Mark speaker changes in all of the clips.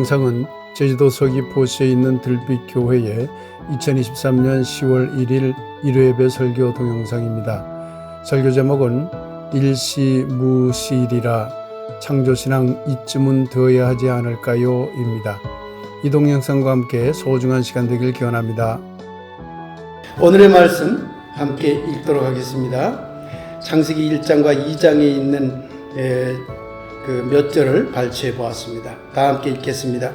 Speaker 1: 동영상은 제주도 서귀포시에 있는 들빛교회의 2023년 10월 1일 일요예배 설교 동영상입니다. 설교 제목은 일시무시일이라 창조신앙 이쯤은 되어야 하지 않을까요? 입니다. 이 동영상과 함께 소중한 시간 되길 기원합니다.
Speaker 2: 오늘의 말씀 함께 읽도록 하겠습니다. 창세기 1장과 2장에 있는 그몇 절을 발췌해 보았습니다. 다 함께 읽겠습니다.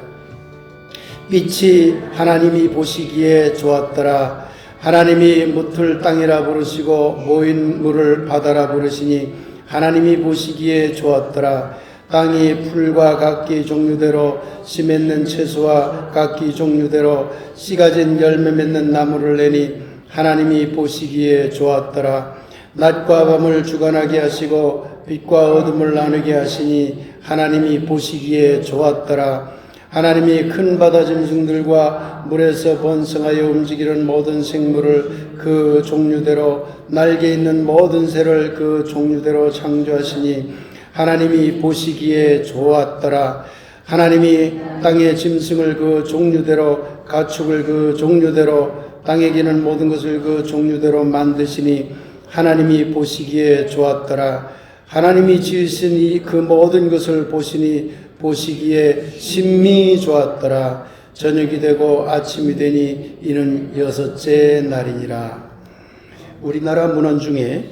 Speaker 2: 빛이 하나님이 보시기에 좋았더라. 하나님이 묻을 땅이라 부르시고 모인 물을 바다라 부르시니 하나님이 보시기에 좋았더라. 땅이 풀과 각기 종류대로 씨 맺는 채소와 각기 종류대로 씨 가 진 열매 맺는 나무를 내니 하나님이 보시기에 좋았더라. 낮과 밤을 주관하게 하시고 빛과 어둠을 나누게 하시니 하나님이 보시기에 좋았더라. 하나님이 큰 바다 짐승들과 물에서 번성하여 움직이는 모든 생물을 그 종류대로 날개 있는 모든 새를 그 종류대로 창조하시니 하나님이 보시기에 좋았더라. 하나님이 땅의 짐승을 그 종류대로 가축을 그 종류대로 땅에 기는 모든 것을 그 종류대로 만드시니 하나님이 보시기에 좋았더라. 하나님이 지으신 이 그 모든 것을 보시니 보시기에 심히 좋았더라. 저녁이 되고 아침이 되니 이는 여섯째 날이니라. 우리나라 문헌 중에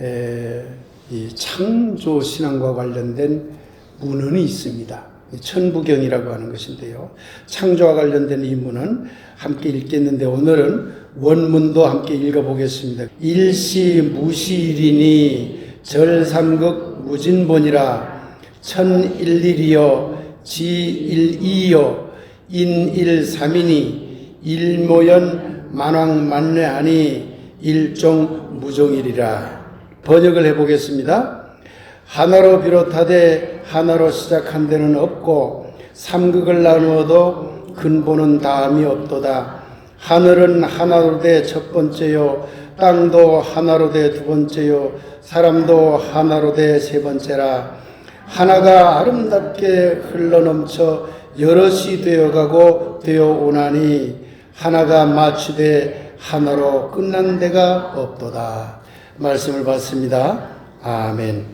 Speaker 2: 에, 이 창조 신앙과 관련된 문헌이 있습니다. 천부경이라고 하는 것인데요. 창조와 관련된 이 문헌 함께 읽겠는데 오늘은 원문도 함께 읽어보겠습니다. 일시 무시일이니 절삼극 무진본이라 천일일이여 지일이여 인일삼이니 일모연 만왕만뇌하니 일종 무종일이라 번역을 해보겠습니다. 하나로 비롯하되 하나로 시작한 데는 없고 삼극을 나누어도 근본은 다음이 없도다. 하늘은 하나로 돼 첫 번째요 땅도 하나로 돼두 번째요. 사람도 하나로 돼세 번째라. 하나가 아름답게 흘러넘쳐 여럿이 되어가고 되어오나니 하나가 마치되 하나로 끝난 데가 없도다. 말씀을 받습니다. 아멘.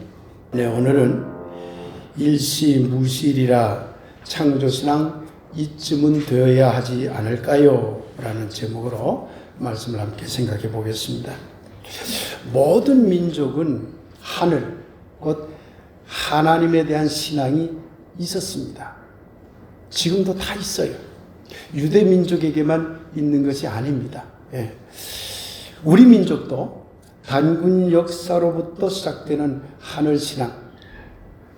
Speaker 2: 네 오늘은 일시무실이라 창조신앙 이쯤은 되어야 하지 않을까요? 라는 제목으로 말씀을 함께 생각해 보겠습니다. 모든 민족은 하늘, 곧 하나님에 대한 신앙이 있었습니다. 지금도 다 있어요. 유대 민족에게만 있는 것이 아닙니다. 예. 우리 민족도 단군 역사로부터 시작되는 하늘 신앙,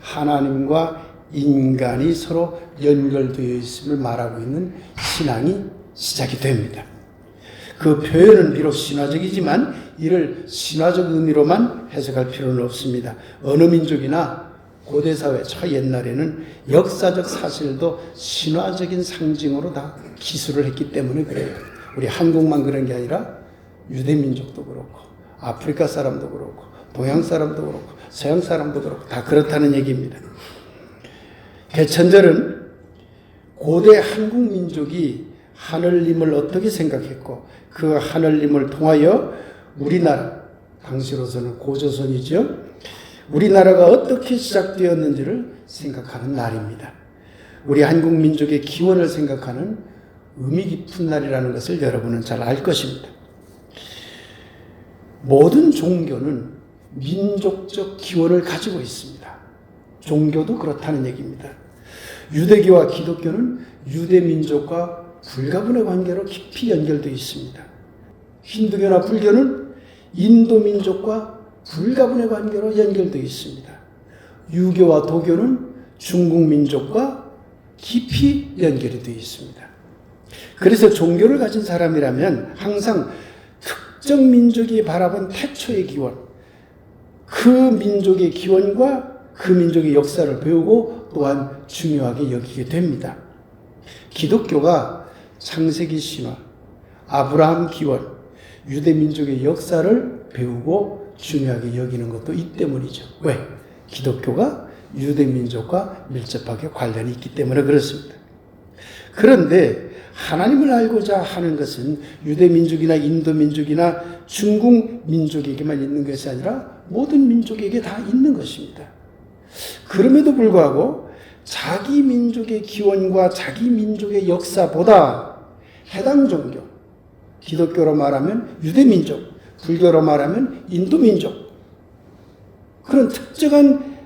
Speaker 2: 하나님과 인간이 서로 연결되어 있음을 말하고 있는 신앙이 시작이 됩니다. 그 표현은 비록 신화적이지만 이를 신화적 의미로만 해석할 필요는 없습니다. 어느 민족이나 고대 사회 저 옛날에는 역사적 사실도 신화적인 상징으로 다 기술을 했기 때문에 그래요. 우리 한국만 그런 게 아니라 유대 민족도 그렇고 아프리카 사람도 그렇고 동양 사람도 그렇고 서양 사람도 그렇고 다 그렇다는 얘기입니다. 개천절은 고대 한국 민족이 하늘님을 어떻게 생각했고 그 하늘님을 통하여 우리나라 당시로서는 고조선이죠. 우리나라가 어떻게 시작되었는지를 생각하는 날입니다. 우리 한국 민족의 기원을 생각하는 의미 깊은 날이라는 것을 여러분은 잘 알 것입니다. 모든 종교는 민족적 기원을 가지고 있습니다. 종교도 그렇다는 얘기입니다. 유대교와 기독교는 유대 민족과 불가분의 관계로 깊이 연결되어 있습니다. 힌두교나 불교는 인도 민족과 불가분의 관계로 연결되어 있습니다. 유교와 도교는 중국 민족과 깊이 연결이 되어 있습니다. 그래서 종교를 가진 사람이라면 항상 특정 민족이 바라본 태초의 기원, 그 민족의 기원과 그 민족의 역사를 배우고 또한 중요하게 여기게 됩니다. 기독교가 창세기 신화, 아브라함 기원, 유대 민족의 역사를 배우고 중요하게 여기는 것도 이 때문이죠. 왜? 기독교가 유대 민족과 밀접하게 관련이 있기 때문에 그렇습니다. 그런데 하나님을 알고자 하는 것은 유대 민족이나 인도 민족이나 중국 민족에게만 있는 것이 아니라 모든 민족에게 다 있는 것입니다. 그럼에도 불구하고 자기 민족의 기원과 자기 민족의 역사보다 해당 종교, 기독교로 말하면 유대 민족, 불교로 말하면 인도 민족, 그런 특정한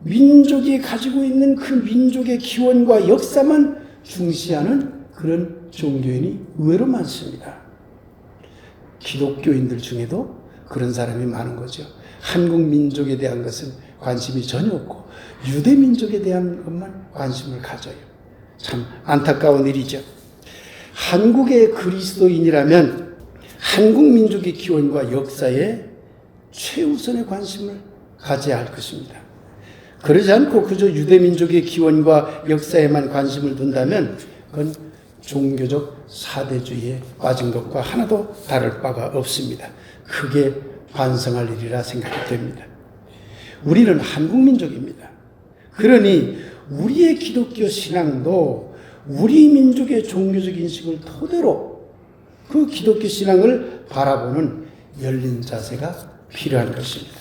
Speaker 2: 민족이 가지고 있는 그 민족의 기원과 역사만 중시하는 그런 종교인이 의외로 많습니다. 기독교인들 중에도 그런 사람이 많은 거죠. 한국 민족에 대한 것은 관심이 전혀 없고 유대 민족에 대한 것만 관심을 가져요. 참 안타까운 일이죠. 한국의 그리스도인이라면 한국 민족의 기원과 역사에 최우선의 관심을 가져야 할 것입니다. 그러지 않고 그저 유대 민족의 기원과 역사에만 관심을 둔다면 그건 종교적 사대주의에 빠진 것과 하나도 다를 바가 없습니다. 크게 반성할 일이라 생각이 됩니다. 우리는 한국 민족입니다. 그러니 우리의 기독교 신앙도 우리 민족의 종교적 인식을 토대로 그 기독교 신앙을 바라보는 열린 자세가 필요한 것입니다.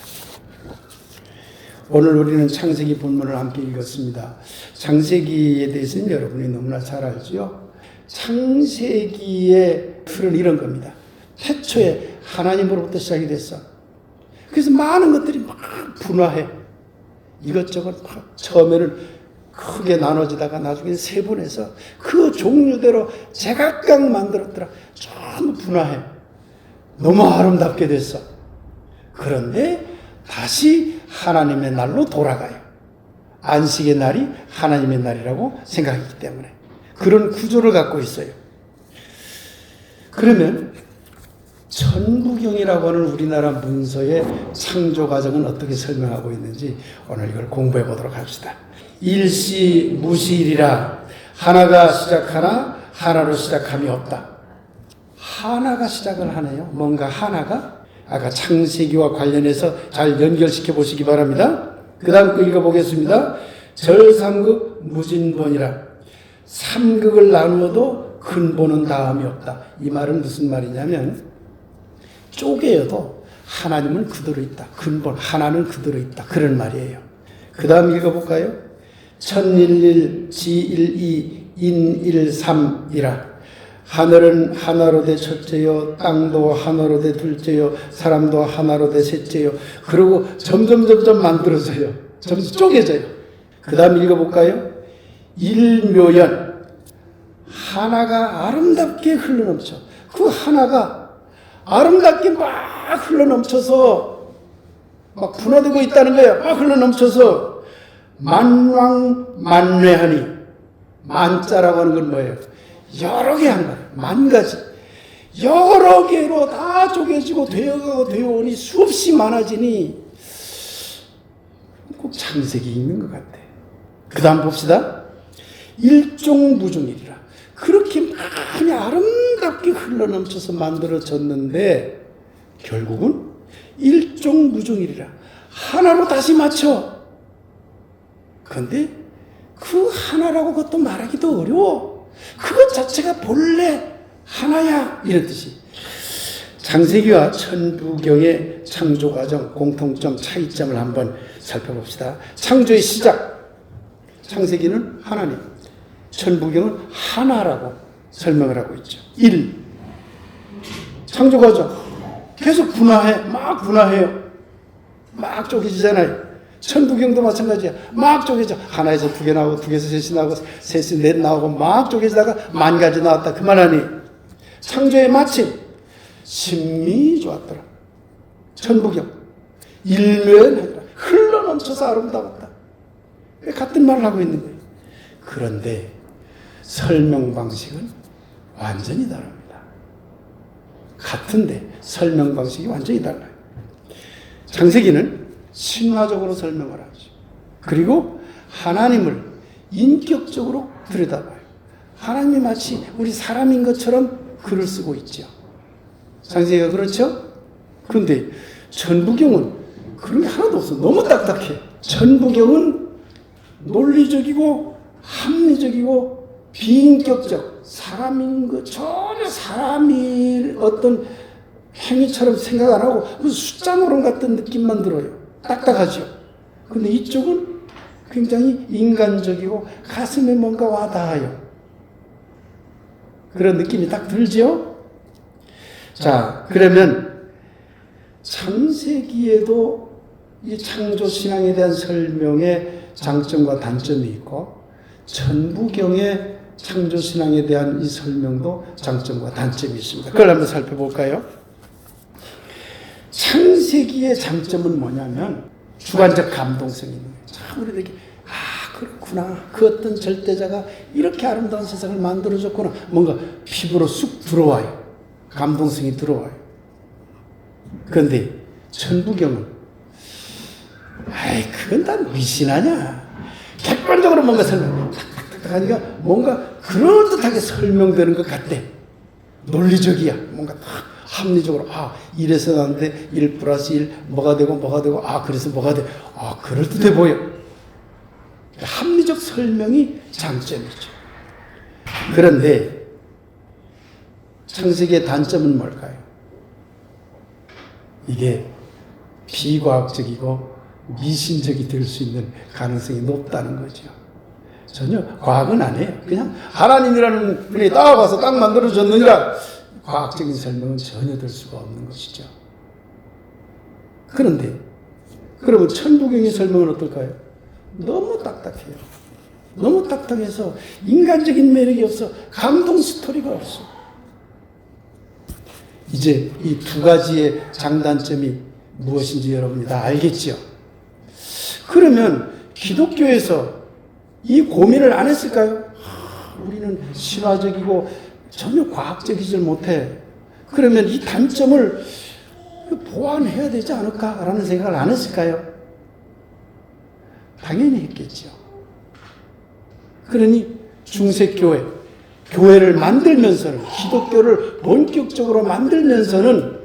Speaker 2: 오늘 우리는 창세기 본문을 함께 읽었습니다. 창세기에 대해서는 여러분이 너무나 잘 알지요. 창세기의 틀은 이런 겁니다. 태초에 하나님으로부터 시작이 됐어. 그래서 많은 것들이 막 분화해. 이것저것 막 처음에는 크게 나눠지다가 나중에 세분해서 그 종류대로 제각각 만들었더라. 전부 분화해. 너무 아름답게 됐어. 그런데 다시 하나님의 날로 돌아가요. 안식의 날이 하나님의 날이라고 생각하기 때문에. 그런 구조를 갖고 있어요. 그러면 천부경이라고 하는 우리나라 문서의 창조 과정은 어떻게 설명하고 있는지 오늘 이걸 공부해 보도록 합시다. 일시 무시일이라 하나가 시작하나 하나로 시작함이 없다. 하나가 시작을 하네요. 뭔가 하나가 아까 창세기와 관련해서 잘 연결시켜 보시기 바랍니다. 그 다음 읽어보겠습니다. 절삼극 무진본이라 삼극을 나누어도 근본은 다음이 없다. 이 말은 무슨 말이냐면 쪼개어도 하나님은 그대로 있다. 근본 하나는 그대로 있다. 그런 말이에요. 그 다음 읽어볼까요? 천일일 지일이 인일삼이라 하늘은 하나로 돼 첫째요, 땅도 하나로 돼 둘째요, 사람도 하나로 돼 셋째요. 그리고 점점 점점 만들어져요. 점점 쪼개져요. 그 다음 읽어볼까요? 일묘연 하나가 아름답게 흘러넘쳐. 그 하나가 아름답게 막 흘러 넘쳐서 막 분화되고 있다는 거예요. 막 흘러 넘쳐서 만왕 만뇌하니 만자라고 하는 건 뭐예요? 여러 개 한 거예요. 만 가지. 여러 개로 다 쪼개지고 되어가고 되어오니 수없이 많아지니 꼭 창세기 있는 것 같아. 그 다음 봅시다. 일종무중일이라. 그렇게 많이 아름답게 흘러넘쳐서 만들어졌는데 결국은 일종무중일이라. 하나로 다시 맞춰. 그런데 그 하나라고 그것도 말하기도 어려워. 그것 자체가 본래 하나야. 이런 뜻이. 창세기와 천부경의 창조 과정, 공통점, 차이점을 한번 살펴봅시다. 창조의 시작. 창세기는 하나님. 천부경은 하나라고 설명을 하고 있죠. 1. 창조 과정. 계속 분화해. 막 분화해요. 막 쪼개지잖아요. 천부경도 마찬가지야. 막 쪼개져. 하나에서 두 개 나오고, 두 개에서 셋이 나오고, 셋이 넷 나오고, 막 쪼개지다가 만 가지 나왔다. 그만하니. 창조의 마침. 심리 좋았더라. 천부경. 일면하더라. 흘러넘쳐서 아름다웠다. 같은 말을 하고 있는 거예요. 그런데 설명 방식은 완전히 다릅니다. 같은데 설명 방식이 완전히 달라요. 창세기는 신화적으로 설명을 하죠. 그리고 하나님을 인격적으로 들여다봐요. 하나님이 마치 우리 사람인 것처럼 글을 쓰고 있죠. 창세기가 그렇죠? 그런데 천부경은 그런 게 하나도 없어. 너무 딱딱해. 천부경은 논리적이고 합리적이고 비인격적 사람인 거 전혀 사람이 어떤 행위처럼 생각 안 하고 숫자 노름 같은 느낌만 들어요. 딱딱하죠. 근데 이쪽은 굉장히 인간적이고 가슴에 뭔가 와닿아요. 그런 느낌이 딱 들죠? 자, 그러면 창세기에도 이 창조 신앙에 대한 설명의 장점과 단점이 있고 천부경의 창조 신앙에 대한 이 설명도 장점과 단점이 있습니다. 그걸 한번 살펴볼까요? 창세기의 장점은 뭐냐면 주관적 감동성이 있는 거예요. 참 우리들에게 아 그렇구나 그 어떤 절대자가 이렇게 아름다운 세상을 만들어줬구나 뭔가 피부로 쑥 들어와요. 감동성이 들어와요. 그런데 천부경은 아이 그건 다 미신하냐 객관적으로 뭔가 설명 하니까 뭔가 그럴듯하게 설명되는 것 같대. 논리적이야. 뭔가 딱 합리적으로 아 이래서 나는데 1 플러스 1 뭐가 되고 뭐가 되고 아 그래서 뭐가 돼 아 그럴듯해 보여. 합리적 설명이 장점이죠. 그런데 창세기의 단점은 뭘까요? 이게 비과학적이고 미신적이 될 수 있는 가능성이 높다는 거죠. 전혀 과학은 아니에요. 그냥 하나님이라는 분이 따와봐서 딱 만들어졌느니라 과학적인 설명은 전혀 될 수가 없는 것이죠. 그런데 그러면 천부경의 설명은 어떨까요? 너무 딱딱해요. 너무 딱딱해서 인간적인 매력이 없어 감동 스토리가 없어. 이제 이 두 가지의 장단점이 무엇인지 여러분이 다 알겠죠? 그러면 기독교에서 이 고민을 안 했을까요? 하, 우리는 신화적이고 전혀 과학적이지 못해. 그러면 이 단점을 보완해야 되지 않을까라는 생각을 안 했을까요? 당연히 했겠죠. 그러니 중세교회, 교회를 만들면서는, 기독교를 본격적으로 만들면서는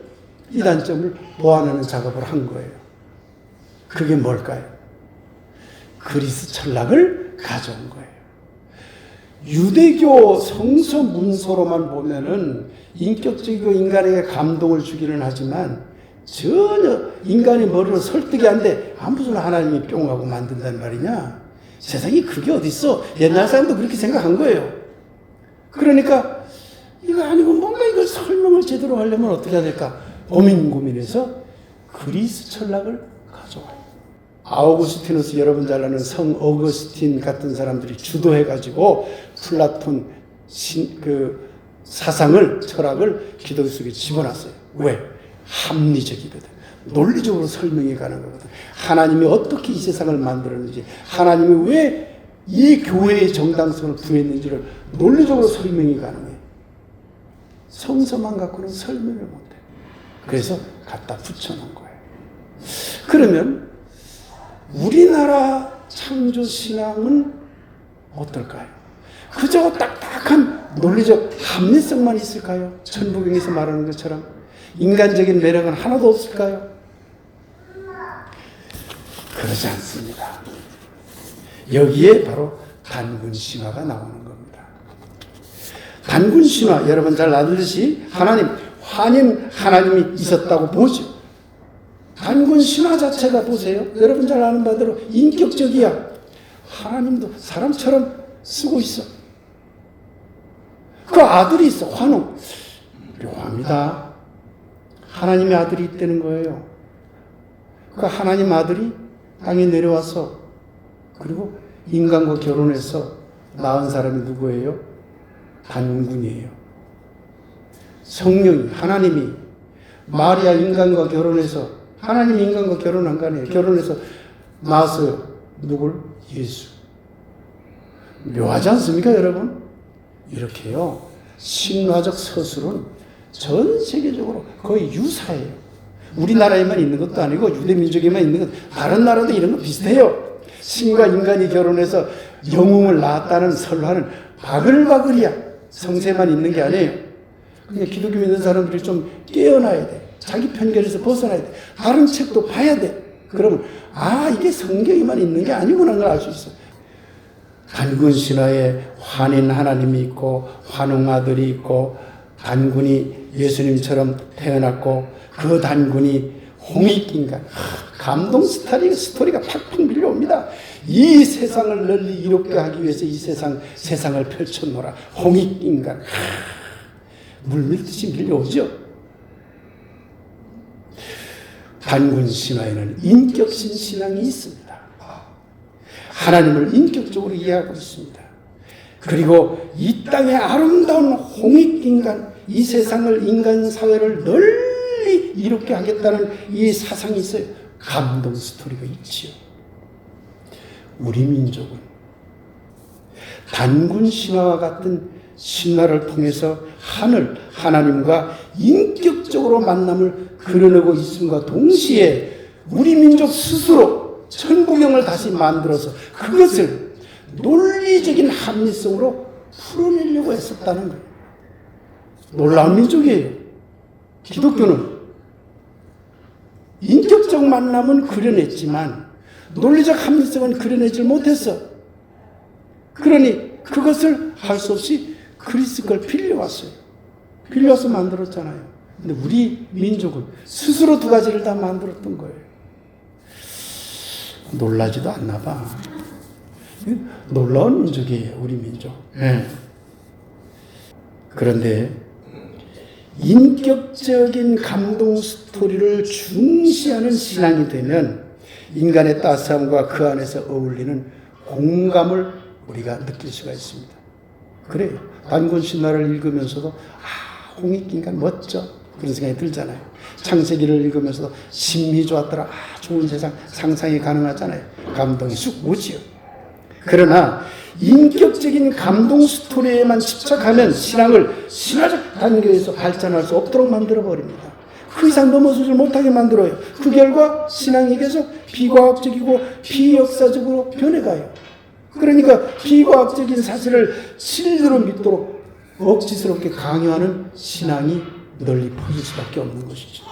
Speaker 2: 이 단점을 보완하는 작업을 한 거예요. 그게 뭘까요? 그리스 철학을 가져온 거예요. 유대교 성서 문서로만 보면은 인격적이고 인간에게 감동을 주기는 하지만 전혀 인간의 머리로 설득이 안 돼. 아, 무슨 하나님이 뿅 하고 만든단 말이냐? 세상에 그게 어딨어? 옛날 사람도 그렇게 생각한 거예요. 그러니까 이거 아니고 뭔가 이걸 설명을 제대로 하려면 어떻게 해야 될까? 고민 고민해서 그리스 철학을. 아우구스티누스 여러분 잘 아는 성 어거스틴 같은 사람들이 주도해가지고 플라톤 신, 그 사상을 철학을 기독교 속에 집어넣었어요. 왜? 합리적이거든. 논리적으로 설명이 가는 거거든. 하나님이 어떻게 이 세상을 만들었는지, 하나님이 왜 이 교회의 정당성을 부여했는지를 논리적으로 설명이 가능해. 성서만 갖고는 설명을 못해. 그래서 갖다 붙여놓은 거예요. 그러면 우리나라 창조 신앙은 어떨까요? 그저 딱딱한 논리적 합리성만 있을까요? 천부경에서 말하는 것처럼 인간적인 매력은 하나도 없을까요? 그러지 않습니다. 여기에 바로 단군 신화가 나오는 겁니다. 단군 신화 여러분 잘 아듯이 하나님 환인 하나님이 있었다고 보죠. 단군 신화 자체가 보세요. 여러분 잘 아는 바대로 인격적이야. 하나님도 사람처럼 쓰고 있어. 그 아들이 있어. 환웅. 묘합니다. 하나님의 아들이 있다는 거예요. 그 하나님 아들이 땅에 내려와서 그리고 인간과 결혼해서 낳은 사람이 누구예요? 단군이에요. 성령이 하나님이 마리아 인간과 결혼해서 하나님 인간과 결혼한 거 아니에요. 결혼해서 낳았어요. 누굴? 예수. 묘하지 않습니까, 여러분? 이렇게요. 신화적 서술은 전 세계적으로 거의 유사해요. 우리나라에만 있는 것도 아니고 유대민족에만 있는 것, 다른 나라도 이런 거 비슷해요. 신과 인간이 결혼해서 영웅을 낳았다는 설화는 바글바글이야. 성세만 있는 게 아니에요. 그냥 기독교 믿는 사람들이 좀 깨어나야 돼. 자기 편견에서 벗어나야 돼. 다른 책도 봐야 돼. 그러면 아 이게 성경에만 있는 게 아니구나 걸알수 있어. 단군 신화에 환인 하나님이 있고 환웅 아들이 있고 단군이 예수님처럼 태어났고 그 단군이 홍익인간 감동 스토리, 스토리가 팍팍 밀려옵니다. 이 세상을 널리 이롭게 하기 위해서 이 세상 세상을 펼쳐놓라 홍익인간 물밀듯이 밀려오죠. 단군 신화에는 인격신 신앙이 있습니다. 하나님을 인격적으로 이해하고 있습니다. 그리고 이 땅의 아름다운 홍익 인간, 이 세상을 인간 사회를 널리 이롭게 하겠다는 이 사상이 있어요. 감동 스토리가 있지요. 우리 민족은 단군 신화와 같은 신화를 통해서 하늘 하나님과 인격적으로 만남을 그려내고 있음과 동시에 우리 민족 스스로 천부경을 다시 만들어서 그것을 논리적인 합리성으로 풀어내려고 했었다는 거예요. 놀라운 민족이에요. 기독교는 인격적 만남은 그려냈지만 논리적 합리성은 그려내지 못했어. 그러니 그것을 할 수 없이 그리스 걸 빌려왔어요. 빌려와서 만들었잖아요. 근데 우리 민족은 스스로 두 가지를 다 만들었던 거예요. 놀라지도 않나 봐. 놀라운 민족이에요, 우리 민족. 예. 그런데 인격적인 감동 스토리를 중시하는 신앙이 되면 인간의 따스함과 그 안에서 어울리는 공감을 우리가 느낄 수가 있습니다. 그래요. 단군 신화를 읽으면서도 아 홍익인간 멋져 그런 생각이 들잖아요. 창세기를 읽으면서도 심히 좋았더라. 아 좋은 세상 상상이 가능하잖아요. 감동이 쑥 오지요. 그러나 인격적인 감동 스토리에만 집착하면 신앙을 신화적 단계에서 발전할 수 없도록 만들어 버립니다. 그 이상 넘어서질 못하게 만들어요. 그 결과 신앙이 계속 비과학적이고 비역사적으로 변해가요. 그러니까 비과학적인 사실을 진리로 믿도록 억지스럽게 강요하는 신앙이 널리 퍼질 수밖에 없는 것이죠.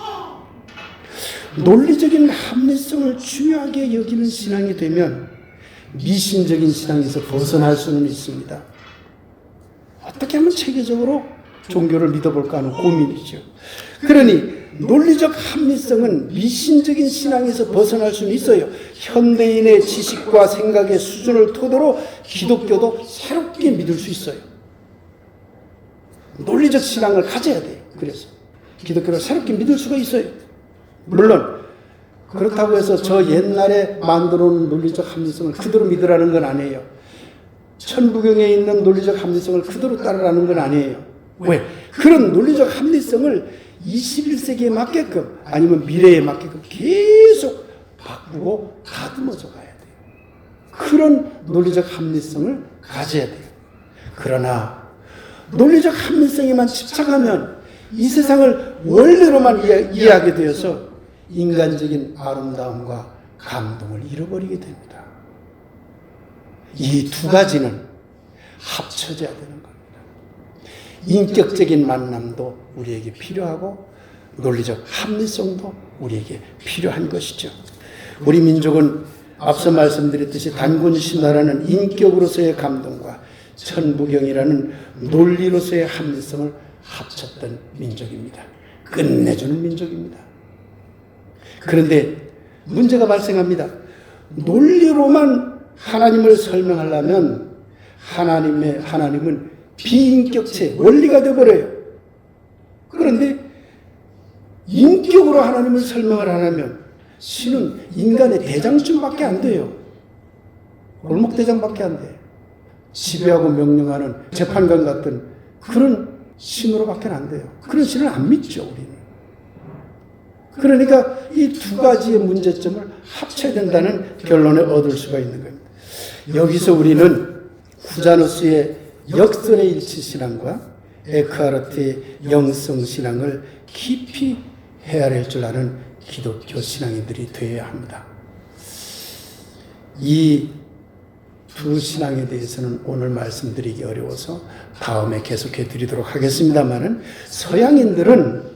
Speaker 2: 논리적인 합리성을 중요하게 여기는 신앙이 되면 미신적인 신앙에서 벗어날 수는 있습니다. 어떻게 하면 체계적으로 종교를 믿어볼까 하는 고민이죠. 그러니 논리적 합리성은 미신적인 신앙에서 벗어날 수는 있어요. 현대인의 지식과 생각의 수준을 토대로 기독교도 새롭게 믿을 수 있어요. 논리적 신앙을 가져야 돼요. 그래서 기독교를 새롭게 믿을 수가 있어요. 물론 그렇다고 해서 저 옛날에 만들어 놓은 논리적 합리성을 그대로 믿으라는 건 아니에요. 천부경에 있는 논리적 합리성을 그대로 따르라는 건 아니에요. 왜? 그런 논리적 합리성을 21세기에 맞게끔 아니면 미래에 맞게끔 계속 바꾸고 다듬어져 가야 돼요. 그런 논리적 합리성을 가져야 돼요. 그러나 논리적 합리성에만 집착하면 이 세상을 원래로만 이해, 이해하게 되어서 인간적인 아름다움과 감동을 잃어버리게 됩니다. 이 두 가지는 합쳐져야 되는 겁니다. 인격적인 만남도 우리에게 필요하고 논리적 합리성도 우리에게 필요한 것이죠. 우리 민족은 앞서 말씀드렸듯이 단군 신화라는 인격으로서의 감동과 천부경이라는 논리로서의 합리성을 합쳤던 민족입니다. 끝내주는 민족입니다. 그런데 문제가 발생합니다. 논리로만 하나님을 설명하려면 하나님의 하나님은 비인격체 원리가 되어버려요. 그런데 인격으로 하나님을 설명을 하려면 신은 인간의 대장쯤밖에 안 돼요. 골목 대장밖에 안 돼. 지배하고 명령하는 재판관 같은 그런 신으로밖에 안 돼요. 그런 신을 안 믿죠 우리는. 그러니까 이 두 가지의 문제점을 합쳐야 된다는 결론을 얻을 수가 있는 겁니다. 여기서 우리는 후자누스의 역선의 일치 신앙과 에크하르트의 영성 신앙을 깊이 헤아릴 줄 아는 기독교 신앙인들이 되어야 합니다. 이 두 신앙에 대해서는 오늘 말씀드리기 어려워서 다음에 계속해 드리도록 하겠습니다만은 서양인들은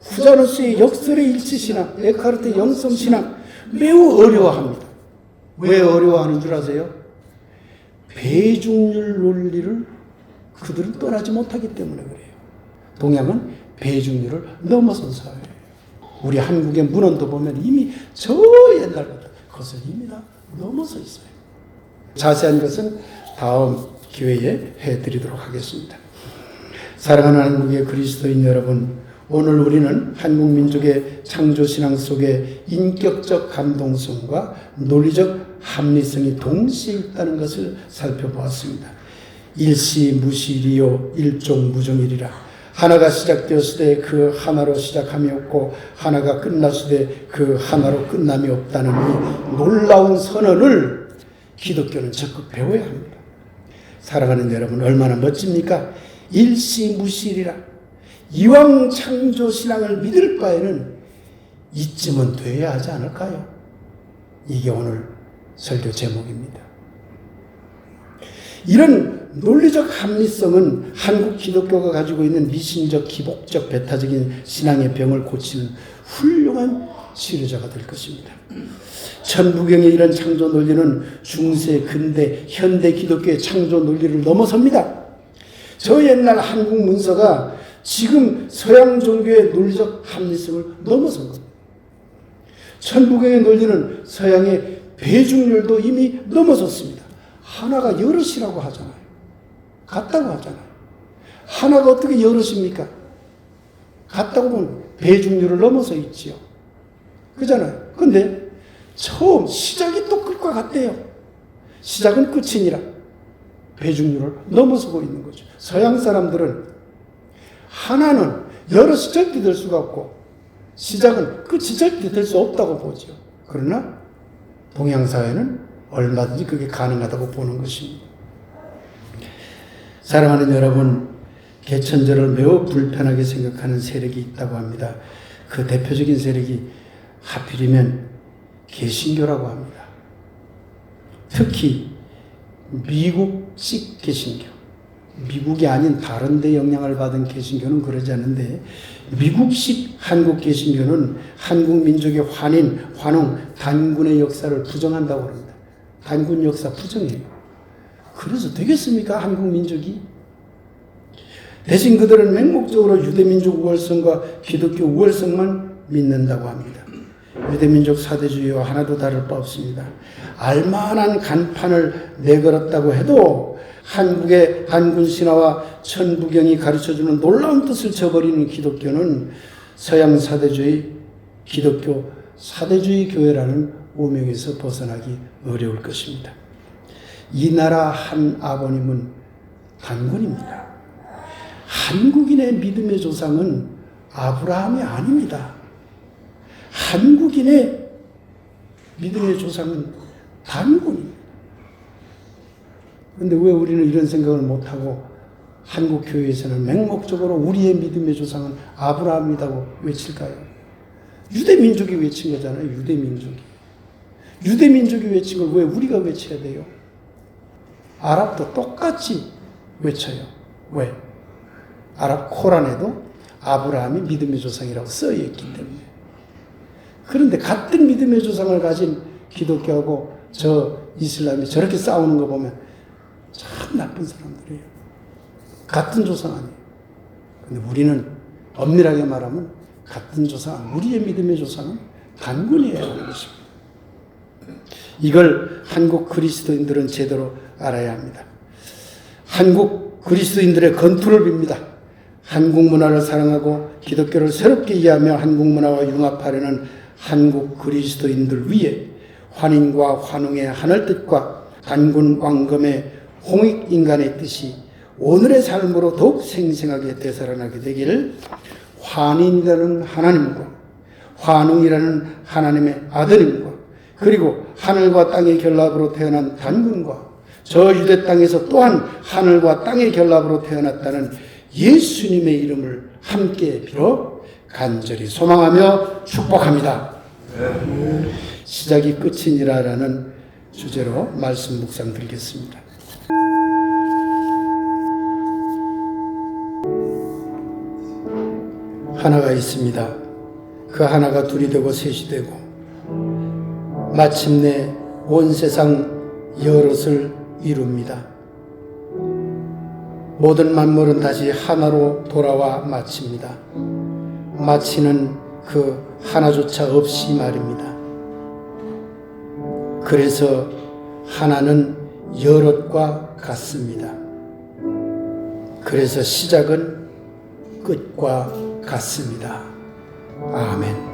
Speaker 2: 후자노스의 역설의 일치 신앙, 에카르트 영성 신앙, 매우 어려워합니다. 왜 어려워하는 줄 아세요? 배중률 논리를 그들은 떠나지 못하기 때문에 그래요. 동양은 배중률을 넘어선 사회예요. 우리 한국의 문헌도 보면 이미 저 옛날부터 그것을 이미 다 넘어서 있어요. 자세한 것은 다음 기회에 해드리도록 하겠습니다. 사랑하는 한국의 그리스도인 여러분, 오늘 우리는 한국 민족의 창조 신앙 속에 인격적 감동성과 논리적 합리성이 동시에 있다는 것을 살펴보았습니다. 일시무실이요 일종 무종이리라. 하나가 시작되었을 때 그 하나로 시작함이 없고 하나가 끝났을 때 그 하나로 끝남이 없다는 이 놀라운 선언을 기독교는 적극 배워야 합니다. 사랑하는 여러분 얼마나 멋집니까? 일시무실이라. 이왕 창조 신앙을 믿을 바에는 이쯤은 돼야 하지 않을까요? 이게 오늘 설교 제목입니다. 이런 논리적 합리성은 한국 기독교가 가지고 있는 미신적, 기복적, 배타적인 신앙의 병을 고치는 훌륭한 치료자가 될 것입니다. 천부경의 이런 창조 논리는 중세, 근대, 현대 기독교의 창조 논리를 넘어섭니다. 저 옛날 한국 문서가 지금 서양 종교의 논리적 합리성을 넘어선 겁니다. 천부경의 논리는 서양의 배중률도 이미 넘어섰습니다. 하나가 여럿이라고 하잖아요. 같다고 하잖아요. 하나가 어떻게 여럿입니까? 같다고 보면 배중률을 넘어서 있지요. 그잖아요. 근데 처음 시작이 또 끝과 같대요. 시작은 끝이니라. 배중률을 넘어서고 있는 거죠. 서양 사람들은 하나는 여럿이 절대 될 수가 없고 시작은 끝이 절대 될 수 없다고 보죠. 그러나 동양 사회는 얼마든지 그게 가능하다고 보는 것입니다. 사랑하는 여러분, 개천절을 매우 불편하게 생각하는 세력이 있다고 합니다. 그 대표적인 세력이 하필이면 개신교라고 합니다. 특히 미국식 개신교. 미국이 아닌 다른 데 영향을 받은 개신교는 그러지 않는데 미국식 한국 개신교는 한국 민족의 환인, 환웅, 단군의 역사를 부정한다고 합니다. 단군 역사 부정해요. 그래서 되겠습니까? 한국 민족이? 대신 그들은 맹목적으로 유대민족 우월성과 기독교 우월성만 믿는다고 합니다. 유대민족 사대주의와 하나도 다를 바 없습니다. 알만한 간판을 내걸었다고 해도 한국의 단군 신화와 천부경이 가르쳐주는 놀라운 뜻을 저버리는 기독교는 서양 사대주의, 기독교 사대주의 교회라는 오명에서 벗어나기 어려울 것입니다. 이 나라 한 아버님은 단군입니다. 한국인의 믿음의 조상은 아브라함이 아닙니다. 한국인의 믿음의 조상은 단군입니다. 그런데 왜 우리는 이런 생각을 못하고 한국 교회에서는 맹목적으로 우리의 믿음의 조상은 아브라함이라고 외칠까요? 유대민족이 외친 거잖아요. 유대민족이. 유대민족이 외친 걸 왜 우리가 외쳐야 돼요? 아랍도 똑같이 외쳐요. 왜? 아랍 코란에도 아브라함이 믿음의 조상이라고 쓰여 있기 때문에. 그런데 같은 믿음의 조상을 가진 기독교하고 저 이슬람이 저렇게 싸우는 거 보면 참 나쁜 사람들이에요. 같은 조상 아니에요. 근데 우리는 엄밀하게 말하면 같은 조상, 우리의 믿음의 조상은 단군이에요. 이걸 한국 그리스도인들은 제대로 알아야 합니다. 한국 그리스도인들의 건투를 빕니다. 한국 문화를 사랑하고 기독교를 새롭게 이해하며 한국 문화와 융합하려는 한국 그리스도인들 위해 환인과 환웅의 하늘 뜻과 단군 왕검의 홍익 인간의 뜻이 오늘의 삶으로 더욱 생생하게 되살아나게 되기를 환인이라는 하나님과 환웅이라는 하나님의 아들님과 그리고 하늘과 땅의 결합으로 태어난 단군과 저 유대 땅에서 또한 하늘과 땅의 결합으로 태어났다는 예수님의 이름을 함께 빌어 간절히 소망하며 축복합니다. 시작이 끝이니라라는 주제로 말씀 묵상 드리겠습니다. 하나가 있습니다. 그 하나가 둘이 되고 셋이 되고 마침내 온 세상 여럿을 이룹니다. 모든 만물은 다시 하나로 돌아와 마칩니다. 마치는 그 하나조차 없이 말입니다. 그래서 하나는 여럿과 같습니다. 그래서 시작은 끝과 같습니다. 아멘.